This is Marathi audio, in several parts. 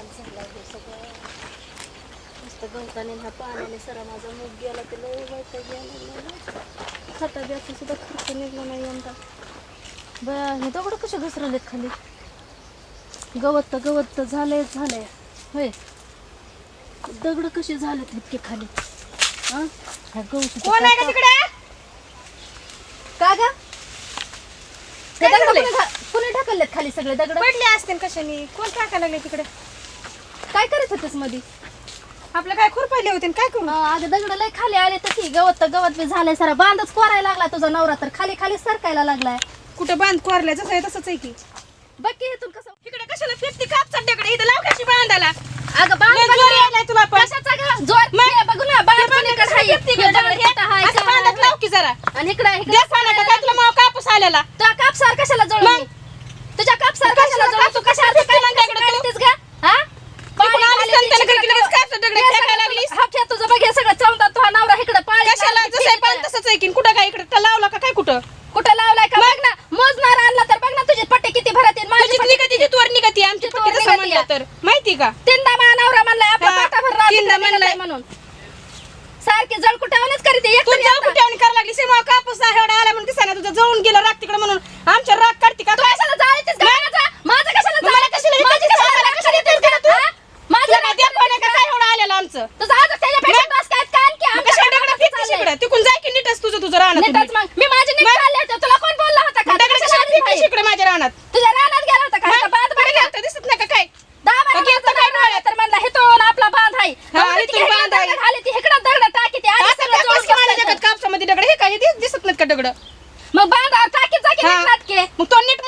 हाल झाला हे सगळं गवताने पाण्याने सरा माझा मूग गेला ते लय गेला खता बियाचा सुद्धा खर्च निघला नाही यंदा बया हे दगड कसे घसरलेत खाली गवत तर गवत तर झालंय झालंय होय दगड कसे झालेत इतके खाली हा ह्या गवत कोण आहे का तिकडे का ग काय कोणी ढकललेत खाली सगळे दगड पडले असतील कशाने कोण टाकायला लागले तिकडे काय करत होतेस मध्ये आपलं काय खुरपायले होते काय करू अगं दगड लय खाली आले तर की गवत तर गवत बी झालंय सारा बांधच कोरायला लागला तुझा नवरा तर खाली खाली सरकायला लागलाय कुठं बांध कोरल्या जसं आहे तसंच आहे की बघ की इथून कसं तिकडे कशाला फिरती काप चड्ड्याकडे इथं लाव कशी बांधाला अगं बांध लय बघ जोर ना. यायलाय तुला पण. कशाचा ग? जोर हे बघू ना? हे असं का? बांधत लाव की जरा आणि इकडे इकडे काय तुला माव कापूस आलेला तुझ्या कापसार कशाला मग? मी? तुझ्या कापसार कशाला जळू तू कशाला फिरती काय म्हणते इकडे तू? काढतेस ग? हा? दगड फेकायला लागलीस. तुझं- हा, खेळ तुझं बघ हे सगळं चौदा तुझा नवरा इकडे पाळी कशाला? जसं आहे पण. तसंच आहे की. कुठं काय इकडे? लावला का? काय कुठं? कुठं लावलाय का? बघ ना मोजणार आणला तर बघ ना तुझे पट्टे किती भरत आहेत. माझी तुझी ती तोर निघती. आमची ती पट्टी तोर तसं निघती म्हणलं या. तर. माहिती का? तीनदा मानावरा म्हणलाय आपला हा, पाटा भरला तीनदा म्हणलाय. म्हणून. सारखी जळ कुठेवरच करीते तू एकटं जाऊ एकटं. कुठे करायला सेमा कापूस आहे एवढा आला म्हणून दिसायला तुझं जळून गेलं राग तिकडे म्हणून. आमच्या राग काढते का तू कशाला जाळीतीस का माझा? माझं कशाला मला जाळीतीस? कशाला माझी इकडे कशाला मला कशाला जाळीतीस इकडे का? हा? माझं तुला राग द्या करतीस पाण्या का का? काय एवढं आलेलं आमचं तुझं आज त्याच्यापेक्षा डोसक्यात कान की आमच्या कशा घरात दगडं कसं फेकतीस चाललंय? इकडं तिकून जाय की नीटच तुझं तुझं राहणार नीटच मग मी माझी नीट चालले होते तुला कोण बोलला होता का दगड कशाला कशाला आलीस फेकतीस बाई? इकडे माझ्या रानात तुझ्या रानात गेला होता का इथं बांध ना. गेलता? दिसत नाही का काय दहा बारा माणसं काय तर म्हणला हिथून आपला बांध आहे हा, बांध आहे. दगड घाली ती दगड टाकी ती आणि असं सगळं फेकतीस जोडून की माझ्या बसलं. जगात कापसामध्ये दगड हे काय ते दिसत नाहीत का दगड मग बांधावर हा. नाटके मग तो नीट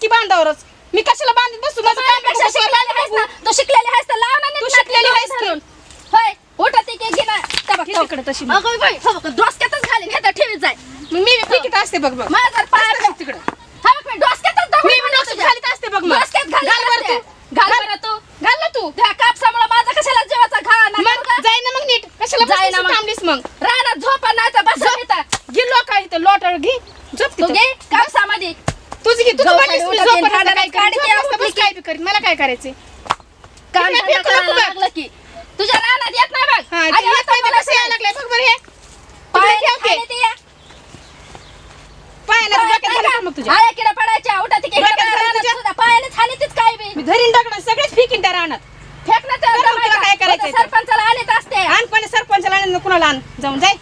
की बांधावरच मी कशाला बांधत बसू माझं काम माझ्यापेक्षा बघू, शिकलेली आहेस ना तू शिकलेली आहेस तर लाव ना नीट तू नाटके शिकलेली डोळे आहेस की? धरून. होय ती की घे ना त्या बघ, तो. तिकडं तशी मग. अगं बाई, हो बघ, डोसक्यातच घालीन हे तर ठेवीत जाय मग मी असते बघ बघ माझा पाय तिकडं. हा बघ, मी डोसक्यातच दगड मी बी घालीन डोसक्यात तुझ्या. घालीत असते बघ मग. डोसक्यात घालीन घाल बरं असते. तू. घाल घाल. बरं तू घाल ना तू त्या कापसामुळे माझा कशाला जीवाचा घा ना मग जाय ना मग नीट कशाला जाय ना बसलीस मग. थांबलीस मग रानात झोपा नाही तर बसा इथं. घे लोक इथं लोटाळ घे झोप तू तिथं. घे कापसामध्ये तुझी घे तुझं गवसाडी म्हणलीस मी उठत झोप येईन, आता हाडाला काय काढते करीन. झोप आपली बस, बस, काय बी इकडे फेकू करायला नको बघ. लागलं की. तुझ्या रानात येत नाही बघ. हा अगं, ते येत नाही आता ते मला कसं यायला लागलंय? बघ बरं हे. पायाने ठेव ते. खाली ते या. पायाला पायात डोक्यात नाही घाल का? मग तुझ्या? आळ्या किडा पडायच्या उठा तिकडे. डोक्यात घाल रानात तुझ्या. सुद्धा पायाने खाली तीच काय बी. मी धरीन दगड सगळेच फेकीन त्या फेक ना जमायला. काय उद्या सरपंचाला आलेत असते. आण सरपंचाला आण कुणाला आण. जाऊन जाय.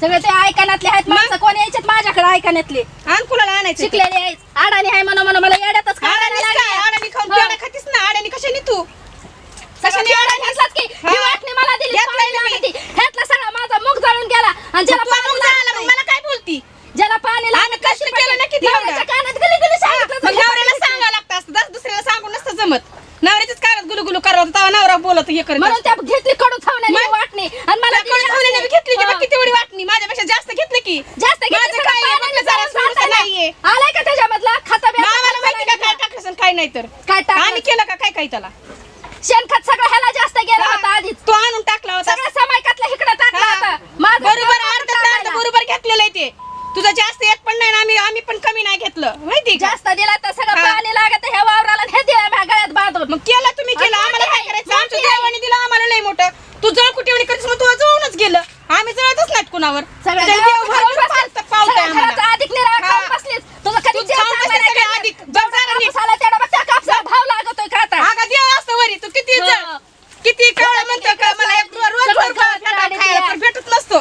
सगळे ते ऐकण्यातले आहेत माणसं कोण माझ्याकडे ऐकण्यातले. आण कुणाला आणायचं शिकलेले आहेत. आडाणी आहे म्हणून म्हणून मला येड्यातच काढायला आडानीच काय लागले. आडानी खाऊन हो. पेढा खातीस ना आडानी कशाने तू सगळं कशाने ते आडानी घेतलात की हा. ही वाटणी मला दिली घेतलंय पाणी ना मी. लागते. ह्यातला सगळा माझा मुख जळून गेला आणि ज्याला तुला पाणी मग लागत झालं, मग मला काय बोलती ज्याला पाणी लागत आम्ही कष्ट केलं ना किती नवऱ्याच्या एवढं? कानात गली गली सांगितलं मग तर नवऱ्याला पाणी सांगावं लागतं असतं दस दुसऱ्याला सांगून नसतं जमत नवऱ्याच्याच कानात गुलुगुलू करावं तेव्हा नवरा बोलत हे करत म्हणून त्या घेतली कडू थावण्याने मग? वाटणी आणि मला दिली मला असते. घेतली की हा. बघ किती एवढी वाटणी माझ्यापेक्षा जास्त घेतलं की जास्त घेतली माझं सगळं काय आहे, पाण्याने म्हटलं जरा जाऊन सोडून. नाहीये. आलाय का त्याच्यामधला खाता बिया आम्हाला माहिती का काय टाकलं आणि काय नाही तर काय टाकलं? आम्ही केलं का काय काय त्याला शेणखत सगळं ह्याला जास्त गेला. होता आधीच तो आणून टाकला होता सगळं समायकातलं इकडे टाकलं हा. होतं माझं बरोबर काम अर्ध टाकायला. अर्ध बरोबर घेतलेलं आहे ते तुझं जास्त येत पण आम्ही पण कमी नाही घेतलं माहिती का? जास्त दिला तर सगळं हा. पाणी लागत ह्या वावराला हे दिलं माझ्या गळ्यात बांधून. मग केलं तुम्ही केलं. आणि आम्हाला काय करायचं? आमच्या. देवाने दिलं आम्हाला नाही मोठं. तू जळ कुठे करतेस मग तू जळूनच गेलं. आम्ही जळतच नाहीत कुणावर सगळ्या तुझ्या घराचं देव खाऊन भरपूर बसलीस. पावतं- पावतंय सगळ्या आम्हाला. घराचं अधिक निराळा हा. खाऊन बसलीस. तुझं कधी तू जेवण खाऊन चांगलं बसलीस नाही सगळ्या खाल्लं. अधिक. जेवढा बघ जरा नीट. कापूस आला तेवढा बघ त्या कापसाला भाव लागतोय का आता अगं देव असतं वरी तू किती जळ हा. किती कवळा म्हणतो का मला एक रोज रोज सगळं रोज खायला भेटा- आणि खायला ते- तर भेटत नसतो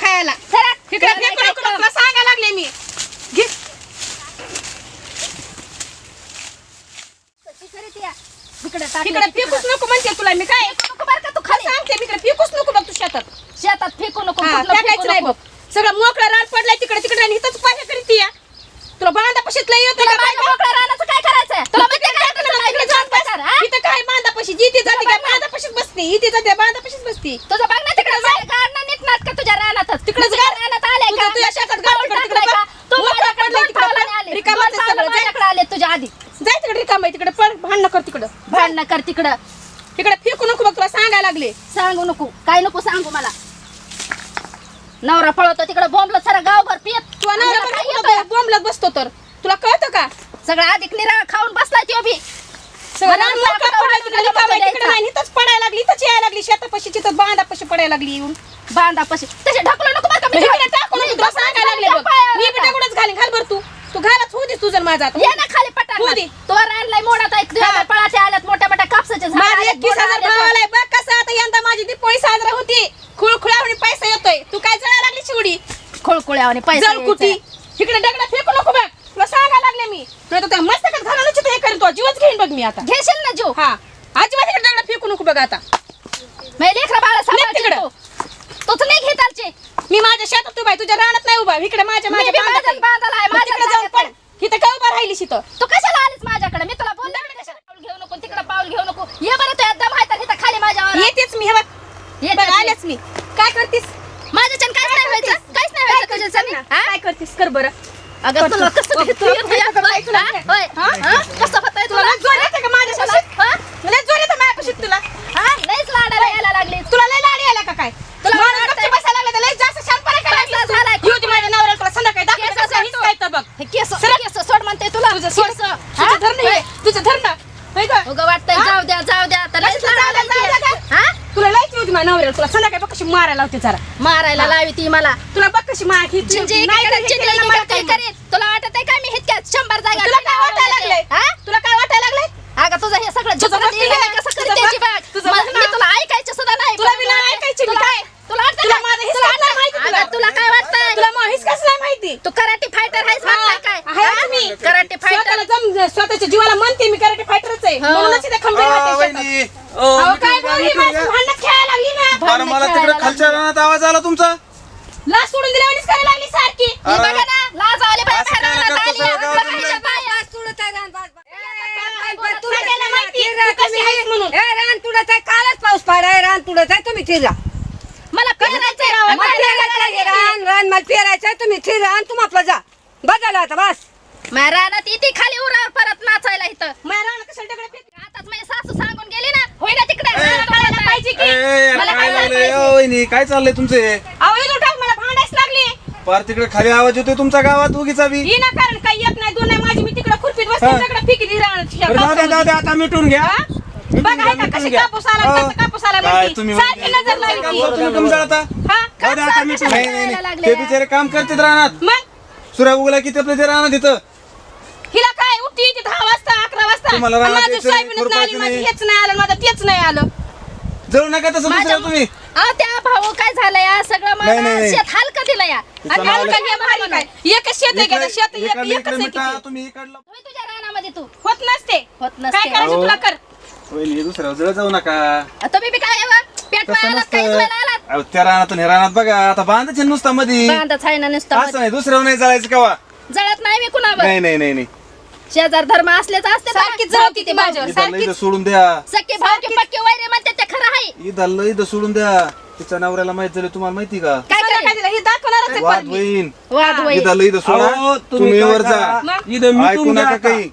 खायला सरा, इकडे तुला फेकू नाही नको काय तुला सांगायला लागले मी घे कशी करीत टाकलं तिकडे की फेकूच तिकडं. नको म्हणते तुला मी काय? फेकू नको बरं का तू खाली. सांगते तिकडे फेकूच नको बघ तू शेतात. शेतात फेकू नको हा, कुठलं फेकू टाकायचं नाही नको. बघ. सगळं मोकळं रान पडलाय तिकडे तिकडे आणि इथंच पाहिजे करीत या. तुला बांधा पशीत लय येतं तुला माझ्या मोकळ्या रानाचं काय करायचंय? तुला माहिती आहे का? तुला हा? इथं काय बांधा पशी जिथे जाते काय. बांधा पशीच बसते. इथे जाते बांधा पशीच बसते. तुझं बघ ना तिकडे जाय गाडणं नीटनाट का तुझ्या रानातच तिकडेच तुझ्या गाड. रानात आले तुझं का तुझ्या शेतात गाड पाऊल तिकडे टाकलंय तिकडे का? बघ. तू मोकळं माझ्याकडे पडलंय दोन तिकडे पावलाने पण. आले. रिकामंच दोन आहे पावलं सगळं. माझ्याकडे आले तुझ्या आधी जाय तिकडे रिकाम आहे तिकडे पण भांडणं कर तिकडं भांडणं कर तिकडं. तिकडे फेकू नको बघ तुला सांगायला लागले. सांगू नको. काय नको सांगू मला. नवरा पळवतो तिकडे बोंबलं सारा गावभर पियत. तू आणि नवरा पण बोंबलत बसतो तर. तुला कळतं का? सगळं अधिक निरा खाऊन बसलाय तो बी. सगळं मोकळं पडायचं, तिकडे रिकामं आहे, तिकडे नाही इथंच पडायला लागली इथंच यायला लागली शेतापाशी तिथं बांधापाशी पडायला लागली येऊन. बांधापाशी. तसे ढकलू नको बरं का मी इकडे टाकू नको तुला सांगायला लागले बघ. मी मी बी दगडच घालीन घाल बरं तू. तू घालच होऊ दे तुझं माझा. ये ना खाली होऊ पटाक दे. तो रानलाय मोडात आहे तुझ्या पळाचे आल्यात मोठ्या कापसाचे झाड माझे आलेत, एकवीस बोरं हजार आलेत. भाव आलाय बघ कसं आता यंदा माझी दिपोळी साजरा होती. खुळखुळावणी पैसा येतोय. तू काय जळायला लागली शिवडी खुळखुळ्यावाने पैसे जळकुटी इकडे दगड फेकू नको बघ. तुला लागले मी. नाही तर त्या मस्तकात घालून हे करेन तो. जीवच घेईन बघ मी आता. घेशील ना जीव? हा. अजिबात इकडे दगड फेकू नको बघ आता. मी लेकरा बाळा सांभाळते तिकडं. तो. तोच नाही घेत आलचे. मी माझ्या शेतात उभा आहे. तुझ्या रानात नाही उभा. इकडे माझ्या मी माझ्या बी बांधात माझ्याच बांधाला आहे, मग माझ्याच तिकडे जाऊन जागेत पड. इथं का उभा राहिली शिथं तू कशाला आलीस माझ्याकडे मी तुला बोलले ना कशाला पाऊल घेऊ नको तिकडे पाऊल घेऊ नको ये बरं तू एकदम आहे तर इथं खाली माझ्यावर येतेच मी हे बघ येतेच बघ मी. आलेच मी काय करतीस माझ्याच्यानं काहीच नाही व्हायचं काहीच नाही व्हायचं तुझ्याच्यानं. हा? काय करतीस कर बरं अगं तुला कसं तुला येतो या? तुला? हा? होय. कसं होतंय तुला जोर येते का माझ्यापाशी? हा? लय जोर येतं माझ्यापाशी तुला हा? लयच लाडाला यायला लागली तुला लय लाडी आला का काय तुला वाटतंय? गपचूप बसायला लागला लय जास्त शांतपणा करायला झालाय? तू. येऊ दे माझ्या नवऱ्याला तुला संध्याकाळी कसं हीच काय तर बघ हे केस. केस सोड म्हणते तुला तुझं सोड केस. हा? तुझं धरणं हे. तुझं धरणं होय गं? उगं वाटतंय हा? जाऊ द्या जाऊ द्या तर लयच कसलं जाऊ द्या, लाडाला जाऊ द्या लागली. हा? तुला लयच येऊ दे माझ्या नवऱ्याला तुला संध्याकाळी बघ कशी मारायला लावते जरा मारायला लावी ती मला तुला बघ कशी मार ही चिंचे हे चिंचे मला काय तुला वाटत आहे काय मी इतक्यात शंभर जागा तुला काय वाटायला लागलंय हा? तुला काय वाटायला लागलंय अगं तुझं हे सगळं तुझं जगण्यात बघ येईल तुला, ना, कसं तुझं करते त्याची बघ, बाग. तुझं मला- बघ मी ना. तुला ऐकायचं सुद्धा नाही तुला नाही ऐकायची, मी तुला- काय? तुला वाटतं तुला काय? माझं तुला नाही वाटतं- तुला? अगं, तुला काय वाटतंय तुला माहीत कसं नाही माहिती तू कराटे फायटर आहेस हा, म्हणताय काय आहे हा? मी. कराटे फायटर स्वतःला जम स्वतःच्या जीवाला म्हणते मी कराटे फायटरच आहे हो. म्हणूनच इथे खंबीर अहो, राहते शेतात. वहिनी. अहो, अहो, काय बोलली घ्या, मिटून माझी घ्या. भांडणं खेळायला लागली ना अरे मला तिकडे. खालच्या रानात आवाज आला तुमचा? लाज सोडून दिल्यावानीच करायला लागली सारखी. हे अरे. बघा ना असं काय करतो आली. सगळं गावात. सगळ्याला माहिती? तू कशी आहेस म्हणून? रान तुडत आहे. कालच पाऊस पडाय रान तुडत आहे तुम्ही फिरा मला पेरायचंय राव. मग पेरायचं आहे रान रान मला पेरायचंय तुम्ही फिरा आणि तुम्ही आपलं जा. बदल आता बस. माझ्या रानात इथे खाली उरावर परत नाचायला इथं. माझ्या रानात कशाला? आताच माझी सासू सांगून गेली ना होय ना तिकडे ए, रानात कळायला वळताय. पाहिजे की ए, ए, मला काय काय झालंय पाहिजे? अहो, वहिनी काय चाललंय तुमचे अहो इथून टाक मला भांडायच लागली पार तिकडे खाली आवाज येतोय तुमच्या गावात उगीचा बी ही ना कारण काही एक नाही दोन नाही माझी मी तिकडे खुरपीत हा. बरं, जाऊ द्या जाऊ कापसामध्ये. द्या आता मिटून घ्या? मिटून बघ घ्या, आहे का मिटून कशी घ्या. कापूस आला हो. कसं कापूस आला काय म्हणती. तुम्ही सारखी नजर लावली ती. बरं, तुम्ही कमी जळता हा? जाऊ द्या आता मिटून नाही नाही करायला नाही. लागले ते? बिचारे काम करतात रानात मग सूर्य उगला की ते आपलं ते रानात येतं हिला काय दहा वाजता अकरा वाजता. तुम्हाला आणि रानात माझं यायचं सोयाबीनच नाही, नाही आली खुरपायचं माझं नाही. हेच नाही आलं माझं तेच नाही आलं. जळू नका तसं माझ्या- दुसऱ्या तुम्ही. अहो, त्या भाऊ काय झालं या? सगळं नाही, मला नाही. शेत हलकं दिलं या. आणि हे भारी काय? एकच शेत आहे का? इकडे- शेत एक- इकडलं- एकच इकडे आहे मिटा, किती? तुम्ही इकडलं. होय तुझ्या रानामध्ये तू. होत नसते. होत काय नसते. करायचं अहो. तुला? कर. वहिनी हे दुसऱ्यावर जळ जाऊ नका. तुम्ही बी काय यावं? पेट तसं पायाला काहीच नसतं वेळेला आलात अहो, त्या रानातून हे रानात बघा आता बांधायचे नुसता मध्ये बांधच आहे ना नुसतं असं नाही दुसऱ्यावर नाही जळायचं केव्हा? जळत नाही मी कुणावर. नाही नाही नाही नाही. शेजार धर्म असलेच असते सारखी जळती ती माझ्यावर इथं सोडून द्या. सख्खे भाऊ पक्के वैरे म्हणते ते खरं आहे. इथं इथं सोडून द्या. तिच्या नवऱ्याला माहीत झालं तुम्हाला माहिती का? काय काय? दिलं हे दाखवणारच आहे वाद परत मी. होईन. वाद होईल इथं इथं सोडा. अहो, तुम्ही काय वर जा. करा? इथं ऐकू नका आता. काही.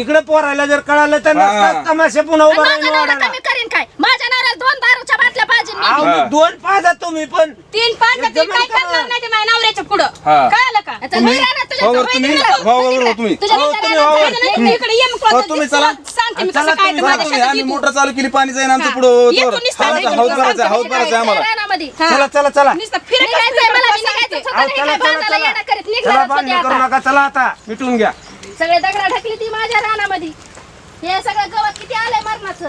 तिकडे पोरायला जर कळालं तर हा. नसतात तमाशे पुन्हा उभं माझा राहील नवरा वाढायला. कमी करीन काय माझ्या नवऱ्याला दोन दारूच्या बाटल्या पाहिजे मी. हा. दोन पाजा तुम्ही पण तीन पाच एक ती काय करा. करणार नाही ते माझ्या नवऱ्याच्या पुढं हा. का आता तुम्ही- जवळ तुम्ही-. तुझ्या हो, तुम्ही इकडे ये हो, तुम्ही चला. सांगते मी चला कसं काय तुम्ही, ते हा, माझ्या तुम्ही शेतात आम्ही येतो. मोटर चालू केली पाणी जाईन आमचं हा. पुढं येतो तोवर. हाऊस हाऊस भरायचा हाऊस भरायचा आम्हाला रानामध्ये. हा. चला चला चला नुसतं फिरत निघायचंय असते, मला, तुला मी निघायचं. सांगते. अहो, नाही चला काय चला बांधायला चला येणं करीत चला निघणारच होते बांधणी करू आता. नका चला आता मिटून घ्या सगळे दगडा ढकली ती माझ्या रानामध्ये. हे सगळं गवत किती आलंय मरणाचं?